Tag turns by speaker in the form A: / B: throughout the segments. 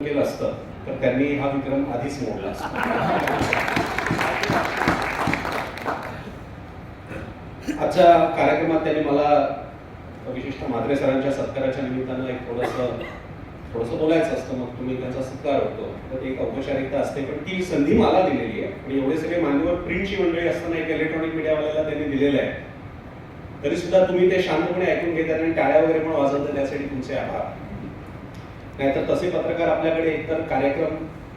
A: केलं असतं तर त्यांनी हा विक्रम आधीच मोडला आजच्या कार्यक्रमात त्यांनी मला विशिष्ट माद्रे सरांच्या सत्काराच्या निमित्तानं एक थोडंसं थोडंसं बोलायचं असतं. मग तुम्ही त्यांचा सत्कार होतो. तर ती एक औपचारिकता असते पण ती संधी मला दिलेली आहे. आणि एवढे सगळे मान्यवर प्रिंटची मंडळी असताना एक इलेक्ट्रॉनिक मीडियावाल्याला त्यांनी दिलेलं आहे. तरी सुद्धा तुम्ही ते शांतपणे ऐकून घेतात आणि टाळ्या वगैरे पण वाजवतात त्यासाठी तुमचे आभार. नाहीतर तसे पत्रकार आपल्याकडे एकतर कार्यक्रम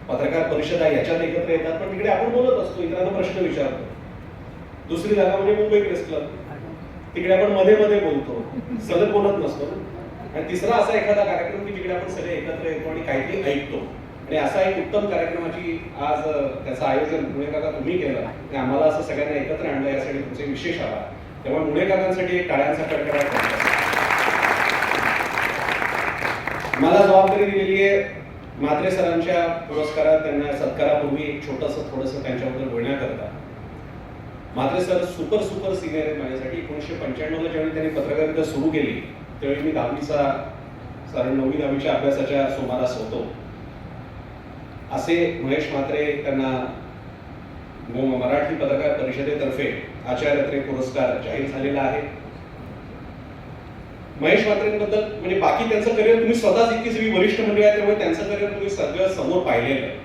A: पत्रकार परिषद आहे याच्यात एकत्र येतात पण तिकडे आपण बोलत असतो इतरांना प्रश्न विचारतो. दुसरी जागा म्हणजे मुंबई प्रेस क्लब. तिकडे आपण मध्ये मध्ये बोलतो. सलग बोलत नसतो. आणि तिसरा असा एखादा कार्यक्रम की जिकडे आपण सगळे एकत्र येतो आणि काहीतरी ऐकतो. आणि असा एक उत्तम कार्यक्रमाची आज त्याचं आयोजन मुळे काका तुम्ही केलं. आणि आम्हाला असं सगळ्यांना एकत्र आणलं यासाठी तुमचे विशेष आभार. तेव्हा मुळे काकांसाठी एक टाळ्यांचा कडकडाट करतो. मला जबाबदारी दिलेली आहे मात्रे सरांच्या पुरस्कारात त्यांना सत्कारापूर्वी एक छोटंसं थोडंसं त्यांच्याबद्दल बोलण्याकरता. Mhatre sir super super senior आहेत माझ्यासाठी. एकोणीसशे पंच्याण्णवला ज्यावेळी त्यांनी पत्रकारिता सुरू केली त्यावेळी मी दहावीचा साधारण नववी दहावीच्या अभ्यासाच्या सुमारास होतो. असे महेश म्हात्रे त्यांना मराठी पत्रकार परिषदेतर्फे आचार्यत्रे पुरस्कार जाहीर झालेला आहे. महेश म्हात्रेंबद्दल म्हणजे बाकी त्यांचं करिअर तुम्ही स्वतःच इतकी सगळी वरिष्ठ मंडळी आहे त्यामुळे त्यांचं करिअर तुम्ही सगळं समोर पाहिलेलं आहे.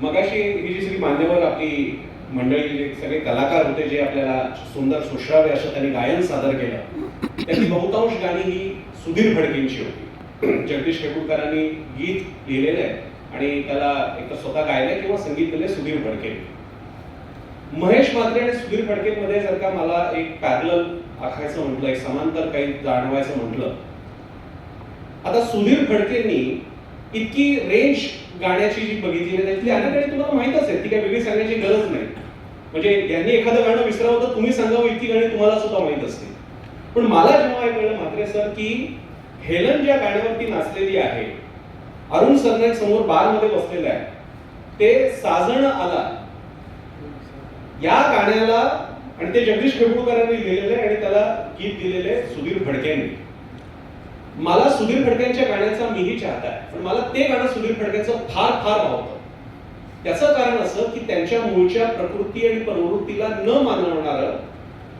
A: मगाशी ही जी सगळी मान्यवर आपली मंडळी जे सगळे कलाकार होते जे आपल्याला सुंदर सुश्रावे असं त्यांनी गायन सादर केलं त्याची बहुतांश गाणी ही सुधीर फडकेंची होती. जगदीश केकुळकरांनी गीत लिहिलेलं आहे आणि त्याला एक स्वतः गायलं किंवा संगीत दिले सुधीर फडके महेश म्हात्रे आणि सुधीर फडकेमध्ये जर का मला एक पॅरल आखायचं म्हटलं एक समांतर काही जाणवायचं म्हटलं. आता सुधीर फडकेंनी इतकी रेंज गाण्याची जी बघितली आहे त्यातली अनेक गाणी तुम्हाला माहीत असेल ती काही वेगळी सांगण्याची गरज नाही. म्हणजे यांनी एखादं गाणं विसरावं तर तुम्ही सांगावं इतकी गाणी तुम्हाला सुद्धा माहीत असते पण मला जेव्हा कळलं म्हात्रे सर की हेलन ज्या गाण्यावरती नाचलेली आहे अरुण सरनाईक समोर बारमध्ये बसलेला आहे ते साजण आला. या गाण्याला आणि ते जगदीश खेडूळकरांनी लिहिलेले आणि त्याला गीत दिलेले सुधीर फडकेंनी मला सुधीर फडक्यांच्या गाण्याचा मीही चाहता आहे पण मला ते गाणं सुधीर फडक्यांचं फार फार भावतं त्याचं कारण असं की त्यांच्या मूळच्या प्रकृती आणि प्रवृत्तीला न मानवणारं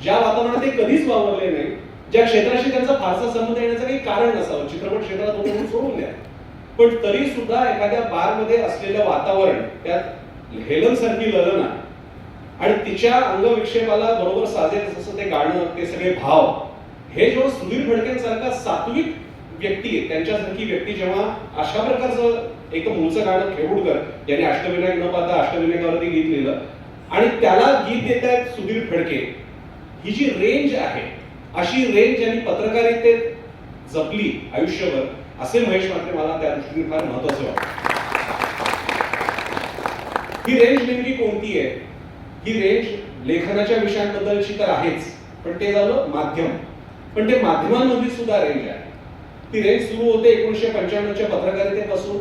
A: ज्या वातावरणात ते कधीच वावरले नाही ज्या क्षेत्राशी त्यांचा फारसा संबंध येण्याचं काही कारण नसावं. चित्रपट क्षेत्रात सोडून द्या. पण तरी सुद्धा एखाद्या बारमध्ये असलेलं वातावरण त्यात हेलन सारखी ललना आणि तिच्या अंगविक्षेपाला बरोबर साजेल जसं ते गाणं ते सगळे भाव हे जेव्हा सुधीर फडकेंसारखा सात्विक व्यक्ती आहे त्यांच्यासारखी व्यक्ती जेव्हा अशा प्रकारचं एक मूळचं गाणं खेळूडकर यांनी अष्टविनायक न पाहता अष्टविनायकावरती गीत लिहिलं आणि त्याला गीत देत आहेत सुधीर फडके ही जी रेंज आहे अशी रेंज ज्यांनी पत्रकारितेत जपली आयुष्यभर असे महेश मात्र मला त्या दृष्टीने फार महत्वाचं वाटतं. ही रेंज नेमकी कोणती आहे? ही रेट लेखनाच्या विषयांबद्दलची तर आहेच पण ते झालं माध्यम. पण ते माध्यमांमध्ये सुद्धा रेंज आहे. ती रेंज सुरू होते एकोणीशे पंच्याण्णवच्या पत्रकारितेपासून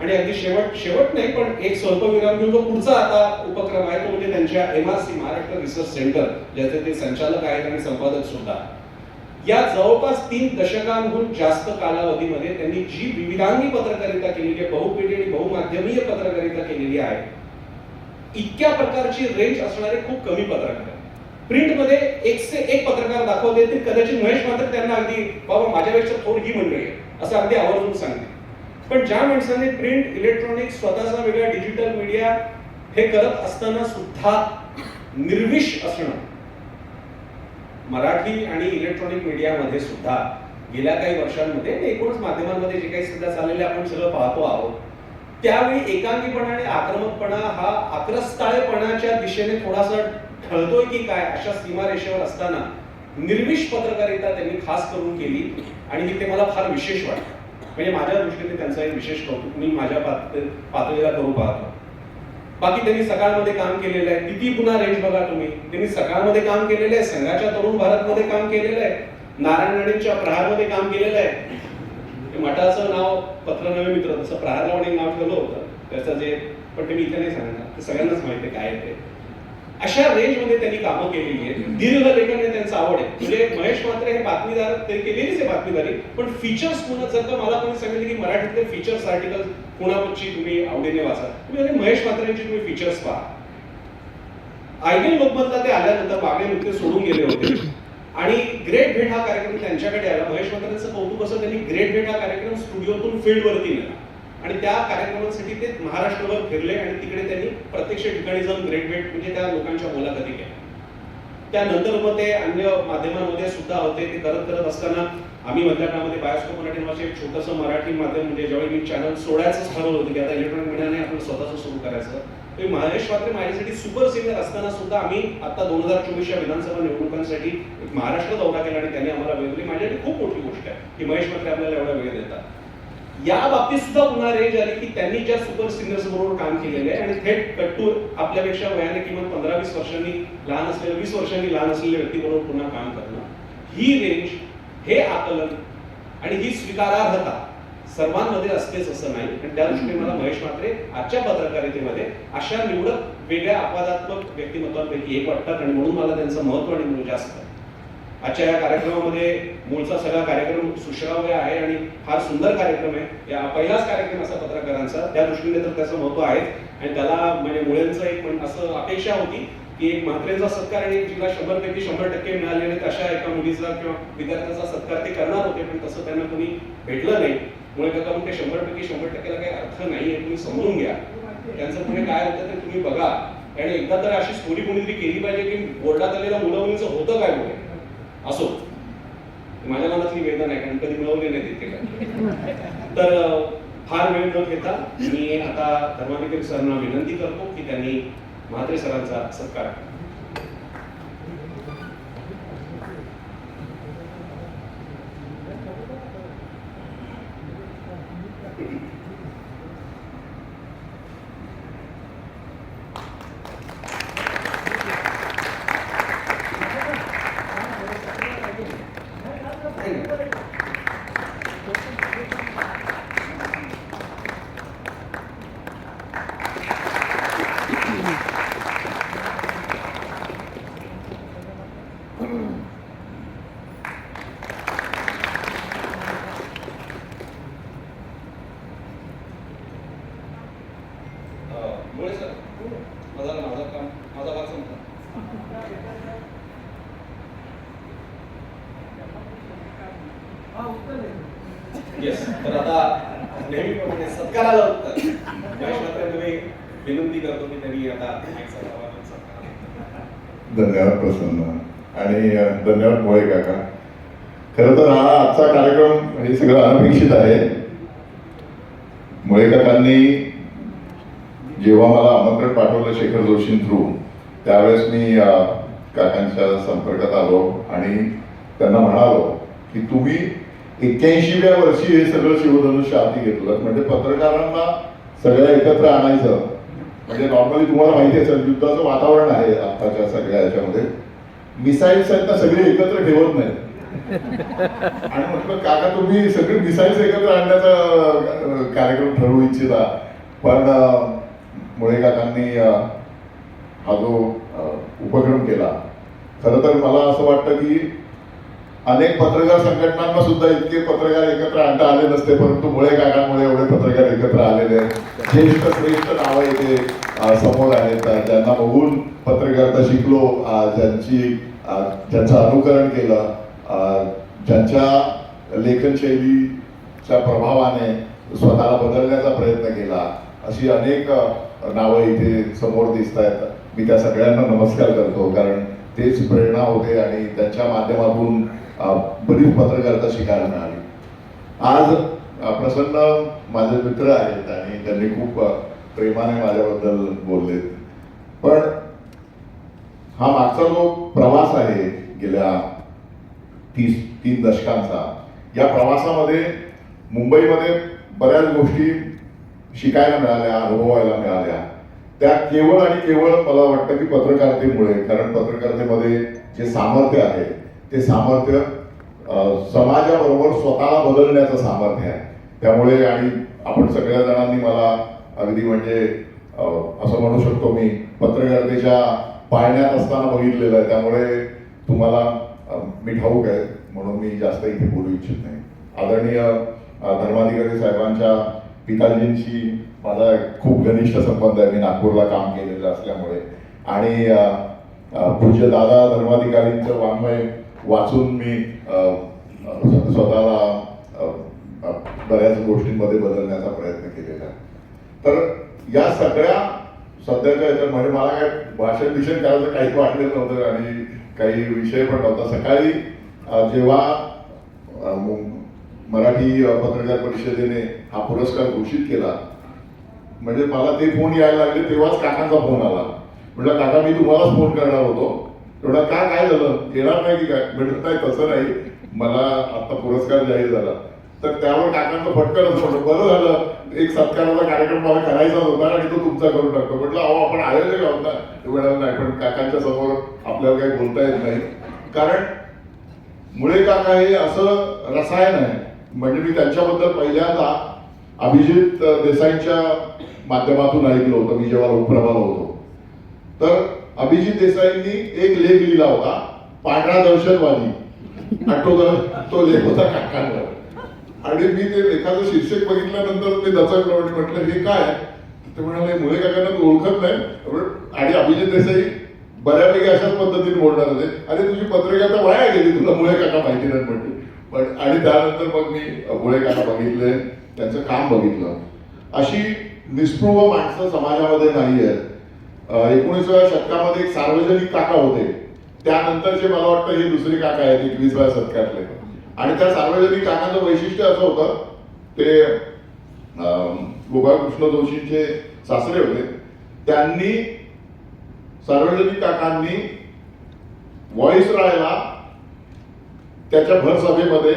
A: आणि अगदी शेवट शेवट नाही पण एक स्वल्पविराम घेऊन जो पुढचा आता उपक्रम आहे तो म्हणजे त्यांच्या एमआरसी महाराष्ट्र रिसर्च सेंटर ज्याचे ते संचालक आहेत आणि संपादक सुद्धा. या जवळपास तीन दशकांहून जास्त कालावधीमध्ये त्यांनी जी विविधांगी पत्रकारिता केलेली आहे बहुपिढी आणि बहुमाध्यमीय पत्रकारिता केलेली आहे इतक्या प्रकारची रेंज असणारे खूप कमी पत्रकार आहेत. प्रिंटमध्ये एक से एक पत्रकार दाखवले ते कदाचित महेश मात्र त्यांना अगदी बाबा माझ्यापेक्षा थोर ही मंडळी आहे असं अगदी आवर्जून सांगते. पण ज्या माणसाने प्रिंट इलेक्ट्रॉनिक स्वतःचा वेगळा डिजिटल मीडिया हे करत असताना सुद्धा निर्विष असणं मराठी आणि इलेक्ट्रॉनिक मीडियामध्ये सुद्धा गेल्या काही वर्षांमध्ये एकूणच माध्यमांमध्ये जे काही सध्या चाललेले आपण सगळं पाहतो आहोत त्यावेळी एकांगीपणा आणि आक्रमकपणा हा आक्रस्ताळेपणाच्या दिशेने थोडासा ठळतोय की काय अशा सीमारेषेवर असताना निर्मिष पत्रकारिता त्यांनी खास करून केली. आणि ते मला फार विशेष वाटतं. म्हणजे माझ्या दृष्टीने त्यांचा एक विशेष कौतुक. मी माझ्या पातळीला करू पाहतो. बाकी त्यांनी सकाळमध्ये काम केलेलं आहे. किती पुन्हा रेंज बघा तुम्ही. त्यांनी सकाळमध्ये काम केलेलं आहे. संघाच्या तरुण भारतमध्ये काम केलेलं आहे. नारायण राणेंच्या प्रहारमध्ये काम केलेलं आहे. मठाचं नाव पत्र नवे मित्र तसं प्रहारला पण नाव ठेवलं होतं त्याचं जे पण ते मी इथे नाही सांगणार ते सगळ्यांनाच माहिती आहे काय आहे ते. अशा रेंजमध्ये त्यांनी कामं केलेली आहेत. दीर्घ लेखन हे त्यांचं आवड आहे. म्हणजे महेश मात्रे हे बातमीदार ते केलेलीच आहे बातमीदारी पण फीचर्स पुन्हा जर का मला कोणी सांगितलं की मराठीतले फीचर्स आर्टिकल कुणाची तुम्ही आवडीने वाचा तुम्ही महेश मात्रेंची तुम्ही फीचर्स पहा. आयडियल लोकमतला ते आल्यानंतर बागडे नुकते सोडून गेले होते. आणि ग्रेट भेट हा कार्यक्रम त्यांच्याकडे आला. महेश मात्रांचं कौतुक असं त्यांनी ग्रेट भेट हा कार्यक्रम स्टुडिओतून फील्डवरती नेला. आणि त्या कार्यक्रमासाठी ते महाराष्ट्रभर फिरले आणि तिकडे त्यांनी प्रत्यक्ष ठिकाणी जाऊन ग्रेट भेट म्हणजे त्या लोकांच्या मुलाखती केल्या. त्यानंतर मग ते अन्य माध्यमांमध्ये सुद्धा होते. ते करत करत असताना आम्ही मधल्या काळामध्ये बायोस्कोप मराठी नावाचे एक छोटंसं मराठी माध्यम म्हणजे ज्यावेळी मी चॅनल सोडायचंच ठरवलं होतं की आता इलेक्ट्रॉनिक मीडियाने आपण स्वतःच सुरू करायचं. महेश मात्रे माझ्यासाठी सुपर सिनियर असताना सुद्धा आम्ही आता दोन हजार चोवीसच्या विधानसभा निवडणुकांसाठी एक महाराष्ट्र दौरा केला आणि त्यांनी आम्हाला वेळ दिली माझ्यासाठी खूप मोठी गोष्ट आहे की महेश मात्रे आपल्याला एवढा वेळ देतात. या बाबतीत सुद्धा पुन्हा रेंज आली की त्यांनी ज्या सुपर सिनियर्स बरोबर काम केलेले आहे आणि थेट कट्टूर आपल्यापेक्षा वयाने किमान पंधरा वीस वर्षांनी लहान असलेल्या वीस वर्षांनी लहान असलेल्या व्यक्तीबरोबर पुन्हा काम करणं ही रेंज हे आकलन आणि ही स्वीकारार्हता सर्वांमध्ये असतेच असं नाही. आणि त्या दृष्टीने मला महेश म्हात्रे आजच्या पत्रकारितेमध्ये अशा निवडक वेगळ्या अपवादात्मक व्यक्तिमत्वांपैकी एक वाटतात आणि म्हणून मला त्यांचं महत्त्व आणि मूल्य जास्त. आजच्या या कार्यक्रमामध्ये मूळचा सगळा कार्यक्रम सुश्राव्य आहे आणि फार सुंदर कार्यक्रम आहे. या पहिलाच कार्यक्रम असा पत्रकारांचा. त्या दृष्टीने तर त्याचं महत्त्व आहे आणि त्याला म्हणजे मुळेंचं एक असं अपेक्षा होती की एक म्हात्रेंचा सत्कार आणि जिला शंभर पैकी शंभर टक्के मिळाले आणि तशा एका मुलीचा किंवा विद्यार्थ्याचा सत्कार ते करणार होते पण तसं त्यांना कोणी भेटलं नाही. मुळे काका म्हणते शंभर पैकी शंभर टक्केला काही अर्थ नाही आहे तुम्ही समजून घ्या. त्यांचं पुढे काय होतं ते तुम्ही बघा. आणि एकदा तर अशी स्टोरी कोणीतरी केली पाहिजे की बोर्डात आलेल्या मुलं मुलीचं होतं काय पुढे? असो. माझ्या मनातली वेदना आहे कारण कधी मिळवले नाही तिथे काय तर फार वेळ न घेता मी आता धर्माधिकारी सरांना विनंती करतो की त्यांनी म्हात्रे सरांचा सत्कार Thank you. येस तर आता नेहमीप्रमाणे म्हणजे सत्काराला उत्तर. महेश तुम्ही विनंती करतो की त्यांनी आता
B: धन्यवाद प्रसन्न. आणि धन्यवाद मोळे काका. खरं तर हा आजचा कार्यक्रम हे सगळं अनपेक्षित आहे. मोळे काकांनी जेव्हा मला आमंत्रण पाठवलं शेखर जोशी थ्रू त्यावेळेस मी काकांच्या संपर्कात आलो आणि त्यांना म्हणालो की तुम्ही एक्क्याऐंशीव्या वर्षी हे सगळं शिवधनुष्य हाती घेतलं. म्हणजे पत्रकारांना सगळ्या एकत्र आणायचं. म्हणजे नॉर्मली तुम्हाला माहिती असेल युद्धाचं वातावरण आहे आताच्या सगळ्या याच्यामध्ये. मिसाईल्स आहेत ना सगळे एकत्र ठेवत नाहीत आणि म्हटलं काका तुम्ही सगळे मिसाईल्स एकत्र आणण्याचा कार्यक्रम ठरवू इच्छिता. पण मुळे काकांनी हा जो उपक्रम केला. खरं तर मला असं वाटतं की अनेक पत्रकार संघटनांना सुद्धा इतके पत्रकार एकत्र आणता आले नसते परंतु मुळे काकांमुळे एवढे पत्रकार एकत्र आलेले आहेत. ज्येष्ठ श्रेष्ठ नावं इथे समोर आहेत. ज्यांना बघून पत्रकारिता शिकलो ज्यांची ज्यांचं अनुकरण केलं ज्यांच्या लेखनशैलीच्या प्रभावाने स्वतःला बदलण्याचा प्रयत्न केला अशी अनेक नावं इथे समोर दिसत आहेत मी त्या सगळ्यांना नमस्कार करतो कारण तेच प्रेरणा होते आणि त्यांच्या माध्यमातून बरीच पत्रकारिता शिकायला मिळाली. आज प्रसन्न माझे मित्र आहेत आणि त्यांनी खूप प्रेमाने माझ्याबद्दल बोलले पण हा मागचा जो प्रवास आहे गेल्या तीस तीन दशकांचा या प्रवासामध्ये मुंबईमध्ये बऱ्याच गोष्टी शिकायला मिळाल्या अनुभवायला मिळाल्या. त्या केवळ आणि केवळ मला वाटतं की पत्रकारितेमुळे कारण पत्रकारितेमध्ये जे सामर्थ्य आहे ते सामर्थ्य समाजाबरोबर स्वतःला बदलण्याचं सामर्थ्य आहे. त्यामुळे आणि आपण सगळ्या जणांनी मला अगदी म्हणजे असं म्हणू शकतो मी पत्रकारितेच्या पाळण्यात असताना बघितलेलं आहे. त्यामुळे तुम्हाला मी ठाऊक आहे म्हणून मी जास्त इथे बोलू इच्छित नाही. आदरणीय धर्माधिकारी साहेबांच्या पिताजींशी माझा खूप घनिष्ठ संबंध आहे. मी नागपूरला काम केलेलं असल्यामुळे. आणि पूज्य दादा धर्माधिकारींचं वाङ्मय वाचून मी स्वतःला बऱ्याच गोष्टींमध्ये बदलण्याचा प्रयत्न केलेला आहे. तर या सगळ्या सध्याच्या याच्यात म्हणजे मला काय भाषण बिषण करायचं काहीच वाटलेलं नव्हतं आणि काही विषय पण नव्हता. सकाळी जेव्हा मराठी पत्रकार परिषदेने हा पुरस्कार घोषित केला म्हणजे मला ते फोन यायला लागले तेव्हाच काकांचा फोन आला. म्हटलं काका मी तुम्हालाच फोन करणार होतो. तेवढा का काय झालं? येणार नाही की काय? म्हटलं नाही तसं नाही. मला आता पुरस्कार जाहीर झाला. तर त्यावर काकांचं फटकन असं म्हटलं बरं झालं. एक सत्काराचा कार्यक्रम मला करायचाच होता आणि तो तुमचा करून टाकतो. म्हटलं अहो आपण आयोजक आहोत ना. ते म्हणाले नाही पण काकांच्या समोर आपल्याला काही बोलता येत नाही. कारण मुळे काका हे असं रसायन आहे. म्हणजे मी त्यांच्याबद्दल पहिल्यांदा अभिजित देसाईंच्या माध्यमातून ऐकलं होतं मी जेव्हा लोकप्रभाला होतो. तर अभिजित देसाईंनी एक लेख लिहिला होता पांढरा दहशतवादी. आणि तो लेख होता काकांवर. आणि मी ते लेखाचं शीर्षक बघितल्यानंतर ते दचकलो आणि म्हटलं हे काय? ते म्हणाले मुळे काकांना तू ओळखत नाही. आणि अभिजित देसाई बऱ्यापैकी अशाच पद्धतीने बोलणार होते. अरे तुझी पत्रिका तर वाया गेली तुला मुळे काका माहिती नाही म्हटली. पण आणि त्यानंतर मग मी मुळे बघितले त्यांचं काम बघितलं. अशी निस्पृह माणसं समाजामध्ये नाही आहेत एकोणीसाव्या शतकामध्ये एक सार्वजनिक काका होते. त्यानंतरचे मला वाटतं हे दुसरे काका आहेत एकवीसव्या शतकातले. आणि त्या सार्वजनिक काकाचं वैशिष्ट्य असं होतं ते गोपाळकृष्ण जोशींचे सासरे होते. त्यांनी सार्वजनिक काकांनी व्हॉइस रायला त्याच्या भरसभेमध्ये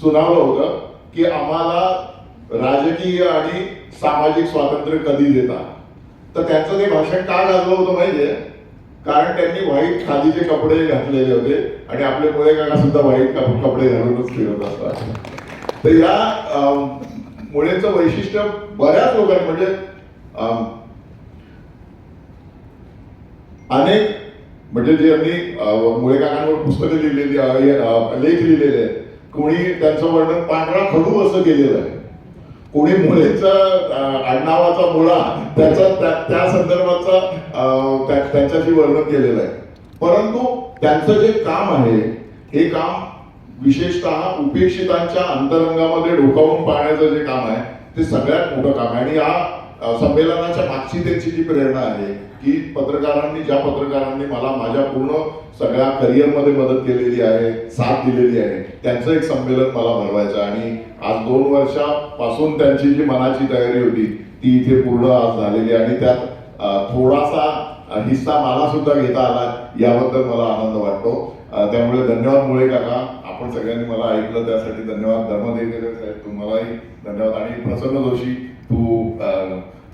B: सुनावलं होतं की आम्हाला राजकीय आणि सामाजिक स्वातंत्र्य कधी देता? तर त्यांचं ते भाषण का गाजलं होतं माहितीये? कारण त्यांनी व्हाईट खादीचे कपडे घातलेले होते आणि आपले मुळे काका सुद्धा व्हाईट कप- कपडे घालूनच फिरत असतात. तर या मुळेचं वैशिष्ट्य बऱ्याच लोकांनी म्हणजे अं, अनेक म्हणजे जे यांनी अं, मुळे काकांवर पुस्तकं लिहिलेली लेख लिहिलेले आहेत कोणी त्यांचं वर्णन पांढरा खडू असं केलेलं आहे. कोणी मुळेचा आडनावाचा मुळा त्याचा त्या- त्या संदर्भाचा त्यांच्याशी वर्णन केलेलं आहे. परंतु त्यांचं जे काम आहे हे काम विशेषतः उपेक्षितांच्या अंतरंगामध्ये डोकावून पाहण्याचं जे काम आहे ते सगळ्यात मोठं काम आहे. आणि या संमेलनाच्या मागची त्यांची जी प्रेरणा आहे की पत्रकारांनी ज्या पत्रकारांनी मला माझ्या पूर्ण सगळ्या करिअरमध्ये मदत केलेली आहे साथ दिलेली आहे त्यांचं एक संमेलन मला भरवायचं आणि आज दोन वर्षापासून त्यांची जी मनाची तयारी होती ती इथे पूर्ण आज झालेली आणि त्यात थोडासा हिस्सा मला सुद्धा घेता आला याबद्दल मला आनंद वाटतो. त्यामुळे धन्यवाद मुळे काका आपण सगळ्यांनी मला ऐकलं त्यासाठी धन्यवाद. धर्मदेव साहेब तुम्हालाही धन्यवाद. आणि प्रसन्न जोशी तू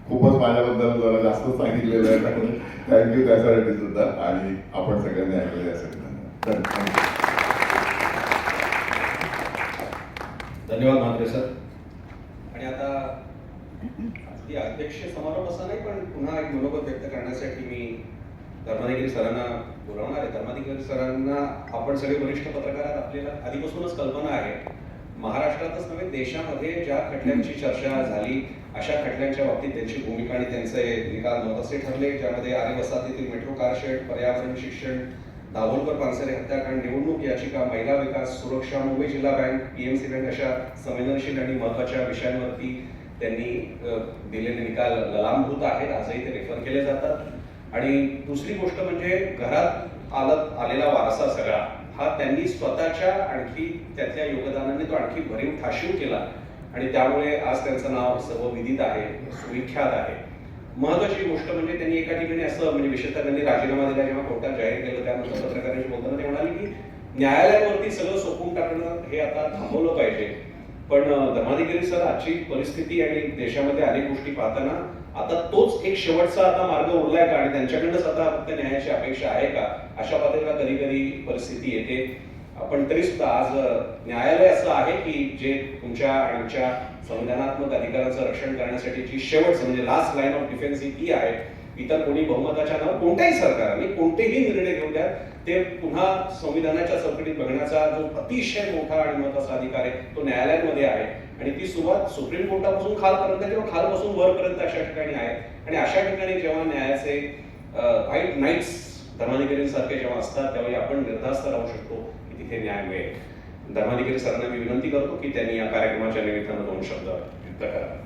B: खूपच माझ्याबद्दल जरा जास्त सांगितलेलं आहे त्यामुळे थँक्यू त्यासाठी सुद्धा. आणि आपण सगळ्यांनी ऐकलं यासाठी धन्यवाद. Thank
A: Mhatre sir. आणि आता ती अध्यक्ष समारोप असा नाही पण पुन्हा एक मनोगत व्यक्त करण्यासाठी मी धर्माधिकारी सरांना बोलावणार आहे. धर्माधिकारी सरांना आपण सगळे वरिष्ठ पत्रकार आपल्याला आधीपासूनच कल्पना आहे. महाराष्ट्रातच नव्हे देशामध्ये ज्या खटल्यांची चर्चा झाली अशा खटल्यांच्या बाबतीत त्यांची भूमिका आणि त्यांचे निकाल महत्त्वाचे ठरले ज्यामध्ये आरे वसाहतीतील मेट्रो कारशेड पर्यावरण शिक्षण दाभोलकर पानसरे हत्याकांड निवडणूक याचिका महिला विकास सुरक्षा मुंबई जिल्हा बँक पीएमसी बँक अशा संवेदनशील आणि महत्त्वाच्या विषयांवरती त्यांनी दिलेले निकाल ललामभूत आहेत आजही ते रेफर केले जातात. आणि दुसरी गोष्ट म्हणजे घरात आलत आलेला वारसा सगळा हा त्यांनी स्वतःच्या आणखी त्यातल्या योगदानाने तो आणखी भरीव ठाशीव केला. आणि त्यामुळे आज त्यांचं नाव सर्व विदित आहे सुविख्यात आहे. महत्वाची गोष्ट म्हणजे त्यांनी एका ठिकाणी असं म्हणजे विशेषतः त्यांनी राजीनामा दिला जेव्हा कोर्टात जाहीर केलं त्यानंतर पत्रकारांशी बोलताना ते म्हणाले की न्यायालयावरती सगळं सोपून टाकणं हे आता थांबवलं पाहिजे. पण धर्माधिकारी सर आजची परिस्थिती आणि देशामध्ये अनेक गोष्टी पाहताना आता तोच एक शेवटचा आता मार्ग उरलाय का? आणि त्यांच्याकडनंच आता फक्त न्यायाची अपेक्षा आहे का? अशा पातळीला कधी कधी परिस्थिती येते. पण तरी सुद्धा आज न्यायालय असं आहे की जे तुमच्या आमच्या संविधानात्मक अधिकाराचं रक्षण करण्यासाठी जी शेवटचं म्हणजे लास्ट लाईन ऑफ डिफेन्स ही ती आहे. इतर कोणी बहुमताच्या नावावर कोणत्याही सरकारने कोणतेही निर्णय घेऊ द्या ते पुन्हा संविधानाच्या चौकटीत बघण्याचा जो अतिशय मोठा आणि महत्त्वाचा अधिकार आहे तो न्यायालयांमध्ये आहे. आणि ती सुरुवात सुप्रीम कोर्टापासून खालपर्यंत किंवा खालपासून वरपर्यंत अशा ठिकाणी आहे. आणि अशा ठिकाणी जेव्हा न्यायाचे व्हाईट नाईट्स धर्माधिकारींसारखे जेव्हा असतात त्यावेळी आपण निर्धास्त राहू शकतो. तिथे न्याय मिळेल. धर्माधिकारी सरांना मी विनंती करतो की त्यांनी या कार्यक्रमाच्या निमित्तानं दोन शब्द व्यक्त करा.